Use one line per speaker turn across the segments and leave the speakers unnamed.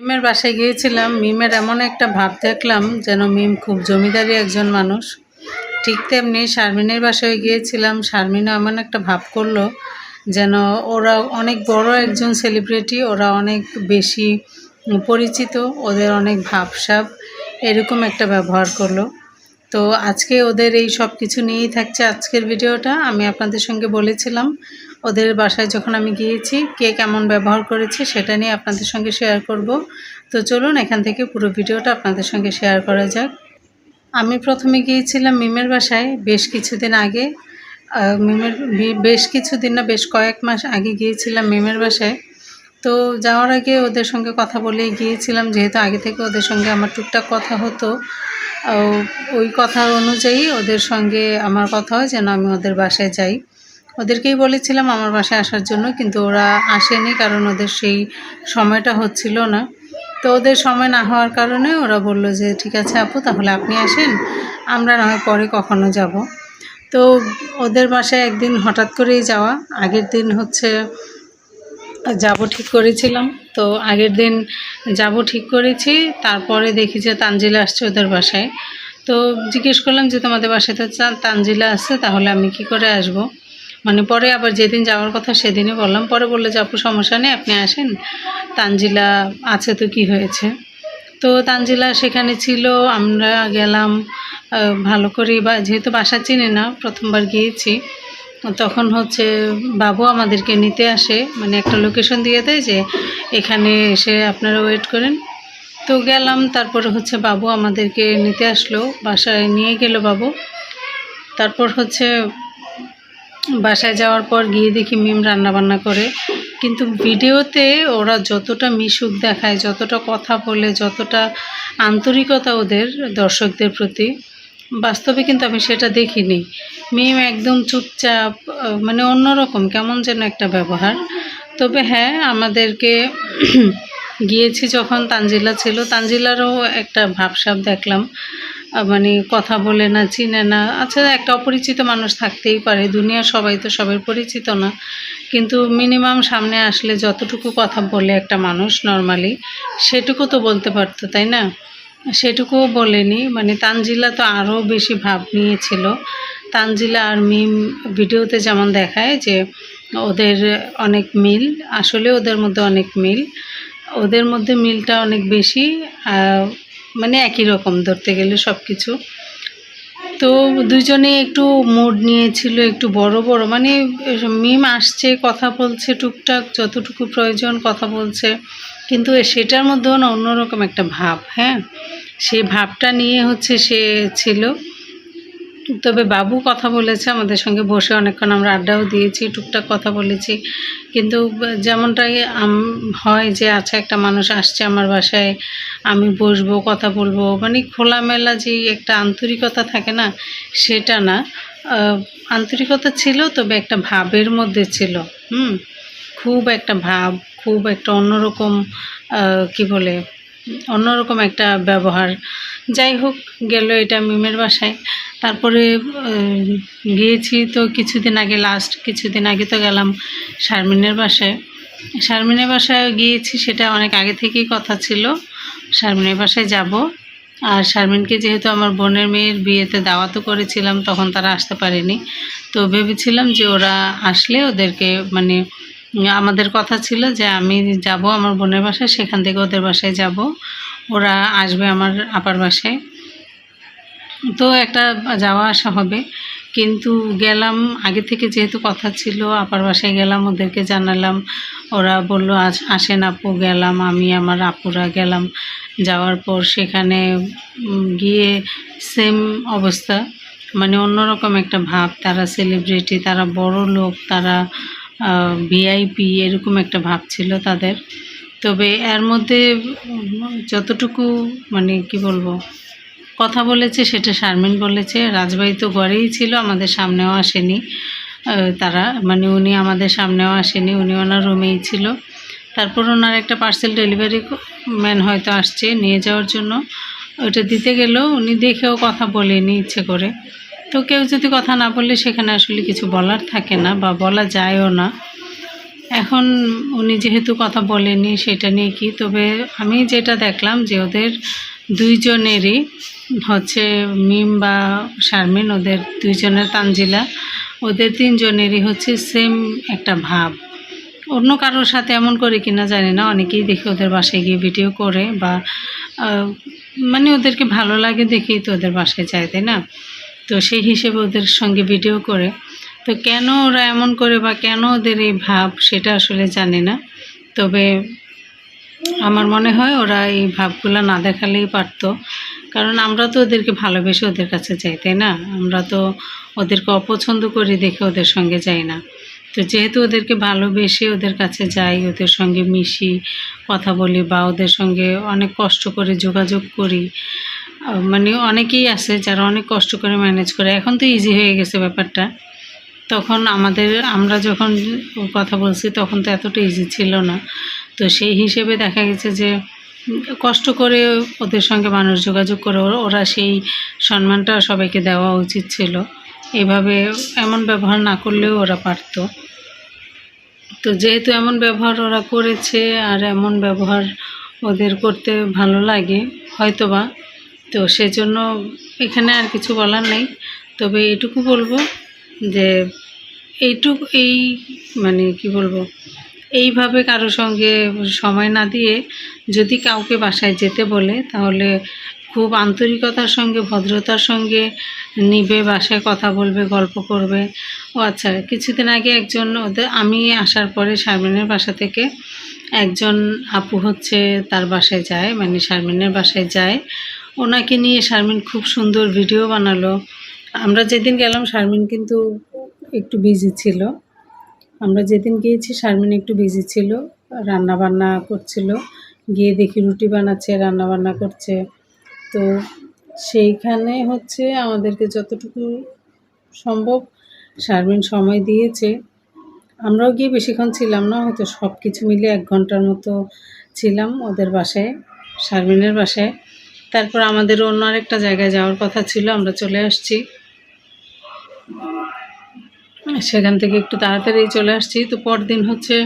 মিমের বাসায় গিয়েছিলাম, মিমের এমন একটা ভাব দেখলাম যেন মিম খুব জমিদারি একজন মানুষ। ঠিক তেমনি শারমিনের বাসায় গিয়েছিলাম, শারমিনও এমন একটা ভাব করল যেন ওরা অনেক বড় একজন সেলিব্রিটি ওরা অনেক বেশি পরিচিত, ওদের অনেক ভাবসাব, এরকম একটা ব্যবহার করল। তো আজকে ওদের এই সব কিছু নিয়েই থাকছে আজকের ভিডিওটা। আমি আপনাদের সঙ্গে বলেছিলাম, ওদের বাসায় যখন আমি গিয়েছি, কে কেমন ব্যবহার করেছে সেটা নিয়ে আপনাদের সঙ্গে শেয়ার করব। তো চলুন এখান থেকে পুরো ভিডিওটা আপনাদের সঙ্গে শেয়ার করা যাক। আমি প্রথমে গিয়েছিলাম মিমের বাসায় বেশ কিছুদিন আগে। মিমের বেশ কিছুদিন না, বেশ কয়েক মাস আগে গিয়েছিলাম মিমের বাসায়। তো যাওয়ার আগে ওদের সঙ্গে কথা বলে গিয়েছিলাম, যেহেতু আগে থেকে ওদের সঙ্গে আমার টুকটাক কথা হতো। ওই কথা অনুযায়ী ওদের সঙ্গে আমার কথা হয়, যেন আমি ওদের বাসায় যাই। ওদেরকেই বলেছিলাম আমার বাসায় আসার জন্য, কিন্তু ওরা আসেনি কারণ ওদের সেই সময়টা হচ্ছিল না। তো ওদের সময় না হওয়ার কারণে ওরা বলল যে, ঠিক আছে আপু, তাহলে আপনি আসেন, আমরা না হয় পরে কখনো যাব। তো ওদের বাসায় একদিন হঠাৎ করেই যাওয়া। আগের দিন হচ্ছে যাব ঠিক করেছিলাম। তো আগের দিন যাব ঠিক করেছি, তারপরে দেখি যে তানজিলা আসছে ওদের বাসায়। তো জিজ্ঞেস করলাম যে তোমাদের বাসায় তো তানজিলা আসছে তাহলে আমি কি করে আসব? মানে পরে আবার যেদিন যাওয়ার কথা সেদিনই বললাম। পরে বলল যে, আপু, সমস্যা নেই, আপনি আসেন। তানজিলা আছে তো কি হয়েছে? তো তানজিলা সেখানে ছিল, আমরা গেলাম ভালো করে বা যেহেতু বাসা চিনি না, প্রথমবার গিয়েছি। তখন হচ্ছে বাবু আমাদেরকে নিতে আসে মানে একটা লোকেশন দিয়ে দেয় যে এখানে এসে আপনারা ওয়েট করেন। তো গেলাম, তারপরে হচ্ছে বাবু আমাদেরকে নিতে আসলো, বাসায় নিয়ে গেল বাবু। তারপর হচ্ছে বাসায় যাওয়ার পর গিয়ে দেখি মিম রান্না বান্না করে। কিন্তু ভিডিওতে ওরা যতটা মিশুক দেখায়, যতটা কথা বলে, যতটা আন্তরিকতা ওদের দর্শকদের প্রতি বাস্তবে কিন্তু আমি সেটা দেখিনি। মেয়ে একদম চুপচাপ মানে অন্যরকম, কেমন যেন একটা ব্যবহার। তবে হ্যাঁ আমাদেরকে গিয়েছি যখন তানজিলা ছিল, তানজিলারও একটা ভাবসাব দেখলাম। মানে কথা বলে না, চিনে না। আচ্ছা একটা অপরিচিত মানুষ থাকতেই পারে দুনিয়া সবাই তো সবাই পরিচিত না। কিন্তু মিনিমাম সামনে আসলে যতটুকু কথা বলে একটা মানুষ নর্মালি সেটুকু তো বলতে পারতো, তাই না? সেটুকুও বলেনি। মানে তানজিলা তো আরও বেশি ভাব নিয়েছিল। তানজিলা আর মিম ভিডিওতে যেমন দেখায় যে ওদের অনেক মিল, আসলে ওদের মধ্যে অনেক মিল। ওদের মধ্যে মিলটা অনেক বেশি মানে একই রকম ধরতে গেলে সব কিছু তো দুজনে একটু মুড নিয়েছিল, একটু বড় বড়। মানে মিম আসছে, কথা বলছে, টুকটাক, যতটুকু প্রয়োজন কথা বলছে। কিন্তু সেটার মধ্যেও না অন্যরকম একটা ভাব হ্যাঁ? সেই ভাবটা নিয়ে হচ্ছে সে ছিল। তবে বাবু কথা বলেছে, আমাদের সঙ্গে বসে অনেকক্ষণ আমরা আড্ডাও দিয়েছি, টুকটাক কথা বলেছি। কিন্তু যেমনটাই হয় যে আচ্ছা একটা মানুষ আসছে আমার বাসায়, আমি বসবো, কথা বলব মানে খোলামেলা যে একটা আন্তরিকতা থাকে না, সেটা না। আন্তরিকতা ছিল, তবে একটা ভাবের মধ্যে ছিল, হুম? খুব একটা ভাব, খুব একটা অন্যরকম কি বলে, অন্যরকম একটা ব্যবহার। যাই হোক, গেল এটা মিমের বাসায়। তারপরে গিয়েছি তো কিছুদিন আগে লাস্ট কিছুদিন আগে তো গেলাম শারমিনের বাসায়। শারমিনের বাসায় গিয়েছি সেটা অনেক আগে থেকেই কথা ছিল। শারমিনের বাসায় যাব। আর শারমিনকে যেহেতু আমার বোনের মেয়ের বিয়েতে দাওয়াতও করেছিলাম, তখন তারা আসতে পারেনি। তো ভেবেছিলাম যে ওরা আসলে ওদেরকে মানে আমাদের কথা ছিল যে আমি যাব আমার বোনের বাসায়, সেখান থেকে ওদের বাসায় যাব। ওরা আসবে আমার আপার বাসায়। তো একটা যাওয়া আসা হবে। কিন্তু গেলাম, আগে থেকে যেহেতু কথা ছিল, আপার বাসায় গেলাম, ওদেরকে জানালাম। ওরা বলল, আজ আসেন আপু, গেলাম। আমি, আমার আপুরা গেলাম যাওয়ার পর সেখানে গিয়ে সেম অবস্থা। মানে অন্যরকম একটা ভাব। তারা সেলিব্রিটি তারা বড় লোক, তারা ভিআইপি এরকম একটা ভাব ছিল তাদের। তবে এর মধ্যে যতটুকু মানে কি বলব, কথা বলেছে সেটা শারমিন বলেছে। রাজবাড়ি তো ঘরেই ছিল, আমাদের সামনেও আসেনি। তারা মানে উনি আমাদের সামনেও আসেনি, উনি ওনার রুমেই ছিল। তারপর ওনার একটা পার্সেল ডেলিভারি ম্যান হয়তো আসছে নিয়ে যাওয়ার জন্য। ওটা দিতে গেলেও উনি দেখেও কথা বলেনি ইচ্ছে করে। তো কেউ যদি কথা না বললে সেখানে আসলে কিছু বলার থাকে না বা বলা যায়ও না। এখন উনি যেহেতু কথা বলেনি সেটা নিয়ে কি? তবে আমি যেটা দেখলাম যে ওদের দুইজনেরই হচ্ছে মিম বা শারমিন, ওদের দুইজনের তানজিলা, ওদের তিনজনেরই হচ্ছে সেম একটা ভাব। অন্য কারোর সাথে এমন করে কিনা জানি না, অনেকেই দেখে ওদের বাসায় গিয়ে ভিডিও করে বা মানে ওদেরকে ভালো লাগে দেখেই তো ওদের বাসায় যায়, তাই না? তো সেই হিসেবে ওদের সঙ্গে ভিডিও করে। তো কেন ওরা এমন করে বা কেন ওদের এই ভাব সেটা আসলে জানি না। তবে আমার মনে হয় ওরা এই ভাবগুলো না দেখালেই পারতো। কারণ আমরা তো ওদেরকে ভালোবেসে ওদের কাছে যাই, তাই না? আমরা তো ওদেরকে অপছন্দ করি দেখে ওদের সঙ্গে যাই না। তো যেহেতু ওদেরকে ভালোবেসে ওদের কাছে যাই, ওদের সঙ্গে মিশি, কথা বলি বা ওদের সঙ্গে অনেক কষ্ট করে যোগাযোগ করি মানে অনেকেই আছে যারা অনেক কষ্ট করে ম্যানেজ করে। এখন তো ইজি হয়ে গেছে ব্যাপারটা। তখন আমাদের, আমরা যখন কথা বলছি, তখন তো এতটা ইজি ছিল না। তো সেই হিসেবে দেখা গেছে যে, কষ্ট করে ওদের সঙ্গে মানুষ যোগাযোগ করে ওরা- সেই সম্মানটা সবাইকে দেওয়া উচিত ছিল। এভাবে এমন ব্যবহার না করলেও ওরা পারতো। তো যেহেতু এমন ব্যবহার ওরা করেছে, আর এমন ব্যবহার ওদের করতে ভালো লাগে, হয়তোবা তো সেজন্য এখানে আর কিছু বলার নেই। তবে এটুকু বলব যে এইটুকু, এই মানে কি বলব, এইভাবে কারও সঙ্গে সময় না দিয়ে যদি কাউকে বাসায় যেতে বলে, তাহলে খুব আন্তরিকতার সঙ্গে, ভদ্রতার সঙ্গে নিবে, বাসায় কথা বলবে, গল্প করবে। ও আচ্ছা কিছুদিন আগে একজন ওদের, আমি আসার পরে শারমিনের বাসা থেকে একজন আপু হচ্ছে তার বাসায় যায় মানে শারমিনের বাসায় যায়। ওনাকে নিয়ে শারমিন খুব সুন্দর ভিডিও বানালো। আমরা যেদিন গেলাম, শারমিন কিন্তু একটু বিজি ছিল। আমরা যেদিন গিয়েছি, শারমিন একটু বিজি ছিল রান্না বান্না করছিল। গিয়ে দেখি রুটি বানাচ্ছে রান্না বান্না করছে। তো সেইখানে হচ্ছে আমাদেরকে যতটুকু সম্ভব শারমিন সময় দিয়েছে। আমরাও গিয়ে বেশিক্ষণ ছিলাম না, হয়তো সব কিছু মিলে এক ঘণ্টার মতো ছিলাম ওদের বাসায়, শারমিনের বাসায়। তারপর আমাদের অন্য আরেকটা জায়গায় যাওয়ার কথা ছিল, আমরা চলে আসছি। সেখান থেকে একটু তাড়াতাড়ি চলে আসছি। তো পরদিন হচ্ছে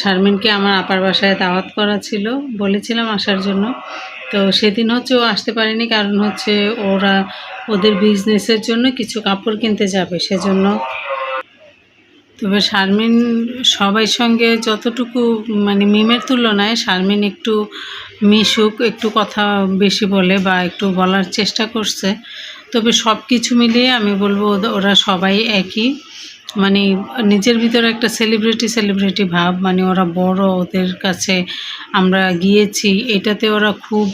শারমিনকে আমার আপার বাসায় দাওয়াত করা ছিল, বলেছিলাম আসার জন্য। তো সেদিন হচ্ছে ও আসতে পারেনি, কারণ হচ্ছে ওরা ওদের বিজনেসের জন্য কিছু কাপড় কিনতে যাবে, সেজন্য তবে শারমিন সবাই সঙ্গে যতটুকু মানে মিমের তুলনায় শারমিন একটু মিশুক, একটু কথা বেশি বলে বা একটু বলার চেষ্টা করছে। তবে সব কিছু মিলিয়ে আমি বলব ওরা সবাই একই। মানে নিজের ভিতরে একটা সেলিব্রিটি সেলিব্রিটি ভাব মানে ওরা বড়, ওদের কাছে আমরা গিয়েছি, এটাতে ওরা খুব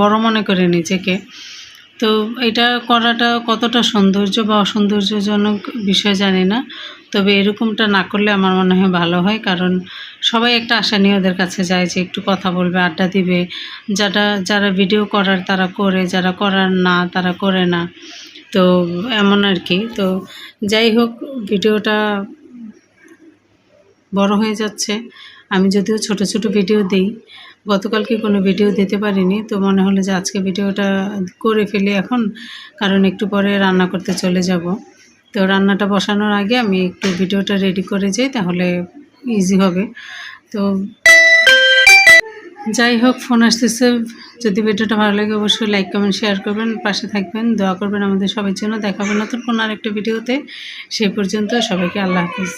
বড় মনে করে নিজেকে। তো এটা করাটা কতটা সৌন্দর্য বা অসৌন্দর্যজনক বিষয় জানি না। তবে এরকমটা না করলে আমার মনে হয় ভালো হয়, কারণ সবাই একটা আশা নিয়ে ওদের কাছে যায় যে একটু কথা বলবে, আড্ডা দিবে। যারা যারা ভিডিও করার তারা করে, যারা করার না তারা করে না। তো এমন আর কি। তো যাই হোক ভিডিওটা বড় হয়ে যাচ্ছে। আমি যদিও ছোট ছোট ভিডিও দিই, গতকালকে কোনো ভিডিও দিতে পারিনি। তো মনে হলো যে আজকে ভিডিওটা করে ফেলি এখন, কারণ একটু পরে রান্না করতে চলে যাব। তো রান্নাটা বসানোর আগে আমি একটু ভিডিওটা রেডি করে যাই, তাহলে ইজি হবে। তো যাই হোক ফোন আসতেছে। যদি ভিডিওটা ভালো লাগে, অবশ্যই লাইক কমেন্ট শেয়ার করবেন, পাশে থাকবেন। দোয়া করবেন আমাদের সবার জন্য। দেখাবেন নতুন কোনো আরেকটা ভিডিওতে। সেই পর্যন্ত সবাইকে আল্লাহ হাফিজ।